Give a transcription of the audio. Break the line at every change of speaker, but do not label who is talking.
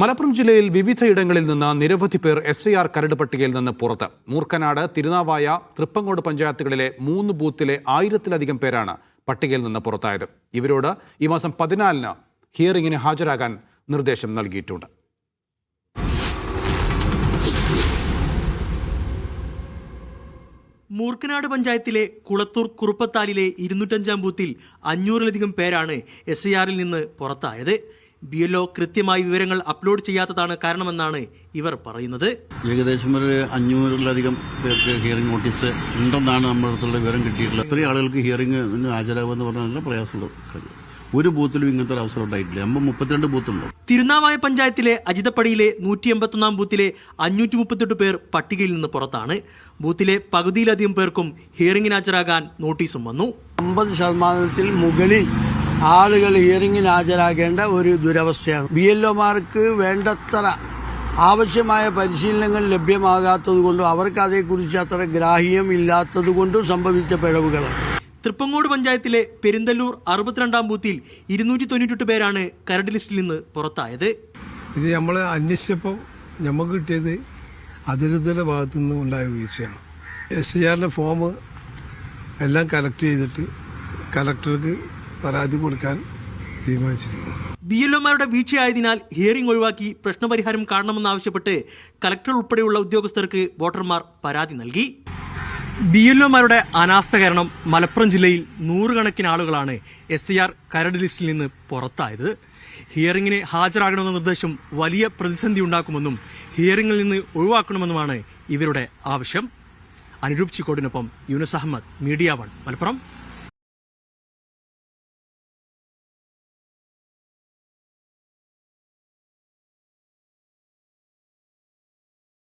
മലപ്പുറം ജില്ലയിൽ വിവിധയിടങ്ങളിൽ നിന്ന് നിരവധി പേർ എസ് ഐ ആർ കരട് പട്ടികയിൽ നിന്ന് പുറത്ത്. മൂർക്കനാട് തിരുനാവായ തൃപ്പങ്ങോട് പഞ്ചായത്തുകളിലെ മൂന്ന് ബൂത്തിലെ ആയിരത്തിലധികം പേരാണ് പട്ടികയിൽ നിന്ന് പുറത്തായത്. ഇവരോട് ഈ മാസം പതിനാലിന് ഹിയറിംഗിന് ഹാജരാകാൻ നിർദ്ദേശം നൽകിയിട്ടുണ്ട്.
മൂർക്കനാട് പഞ്ചായത്തിലെ കുളത്തൂർ കുറുപ്പത്താലിലെ ഇരുന്നൂറ്റഞ്ചാം ബൂത്തിൽ അഞ്ഞൂറിലധികം പേരാണ് എസ് ഐ ആറിൽ നിന്ന് പുറത്തായത്. ബി എൽ കൃത്യമായി വിവരങ്ങൾ അപ്ലോഡ് ചെയ്യാത്തതാണ് കാരണമെന്നാണ് ഇവർ പറയുന്നത്.
ഏകദേശം ഒരു അഞ്ഞൂറിലധികം പേർക്ക് ഹിയറിംഗ് നോട്ടീസ് ഉണ്ടെന്നാണ് നമ്മുടെ അടുത്തുള്ള വിവരം കിട്ടിയിട്ടുള്ളത്. ഇത്രയും ആളുകൾക്ക് ഹിയറിംഗ് ഹാജരാകുമെന്ന് പറഞ്ഞാൽ പ്രയാസമുള്ള കാര്യം. ഒരു ബൂത്തിലും ഇങ്ങനത്തെ ഒരു അവസരം ഉണ്ടായിട്ടില്ല. നമ്മൾ മുപ്പത്തിരണ്ട് ബൂത്തുണ്ടോ?
തിരുനാവായ പഞ്ചായത്തിലെ അജിതപ്പടിയിലെ നൂറ്റി എൺപത്തൊന്നാം ബൂത്തിലെ അഞ്ഞൂറ്റി മുപ്പത്തെട്ട് പേർ പട്ടികയിൽ നിന്ന് പുറത്താണ്. ബൂത്തിലെ പകുതിയിലധികം പേർക്കും ഹിയറിംഗിന് ഹാജരാകാൻ നോട്ടീസും വന്നു.
അമ്പത് ശതമാനത്തിൽ മുകളിൽ ആളുകൾ ഹിയറിംഗിന് ഹാജരാകേണ്ട ഒരു ദുരവസ്ഥയാണ്. ബി എൽ ഒമാർക്ക് വേണ്ടത്ര ആവശ്യമായ പരിശീലനങ്ങൾ ലഭ്യമാകാത്തതുകൊണ്ടും അവർക്ക് അതേക്കുറിച്ച് അത്ര ഗ്രാഹ്യം ഇല്ലാത്തത് കൊണ്ടും സംഭവിച്ച പിഴവുകളാണ്.
തൃപ്പങ്ങോട് പഞ്ചായത്തിലെ പെരിന്തല്ലൂർ അറുപത്തിരണ്ടാം ബൂത്തിൽ ഇരുന്നൂറ്റി തൊണ്ണൂറ്റെട്ട് പേരാണ് കരട് ലിസ്റ്റിൽ നിന്ന് പുറത്തായത്.
ഇത് നമ്മൾ അന്വേഷിച്ചപ്പോൾ നമുക്ക് കിട്ടിയത് അധികൃതരുടെ ഭാഗത്തു നിന്നും ഉണ്ടായ വീഴ്ചയാണ്. എസ് ഐ ആറിന്റെ ഫോം എല്ലാം കളക്ട് ചെയ്തിട്ട് കലക്ടർക്ക് പരാതി കൊടുക്കാൻ തീരുമാനിച്ചിരിക്കുന്നു.
ബി എൽ ഒമാരുടെ വീഴ്ചയായതിനാൽ ഹിയറിംഗ് ഒഴിവാക്കി പ്രശ്നപരിഹാരം കാണണമെന്നാവശ്യപ്പെട്ട് കലക്ടർ ഉൾപ്പെടെയുള്ള ഉദ്യോഗസ്ഥർക്ക് വോട്ടർമാർ പരാതി നൽകി. ബി എൽ ഒമാരുടെ അനാസ്ഥ കാരണം മലപ്പുറം ജില്ലയിൽ നൂറുകണക്കിന് ആളുകളാണ് എസ് ഐ ആർ കരട് ലിസ്റ്റിൽ നിന്ന് പുറത്തായത്. ഹിയറിംഗിന് ഹാജരാകണമെന്ന നിർദ്ദേശം വലിയ പ്രതിസന്ധി ഉണ്ടാക്കുമെന്നും ഹിയറിംഗിൽ നിന്ന് ഒഴിവാക്കണമെന്നുമാണ് ഇവരുടെ ആവശ്യം. അനുരൂപ് ചിക്കോടിനൊപ്പം യൂനസ് അഹമ്മദ് മീഡിയ വൺ മലപ്പുറം.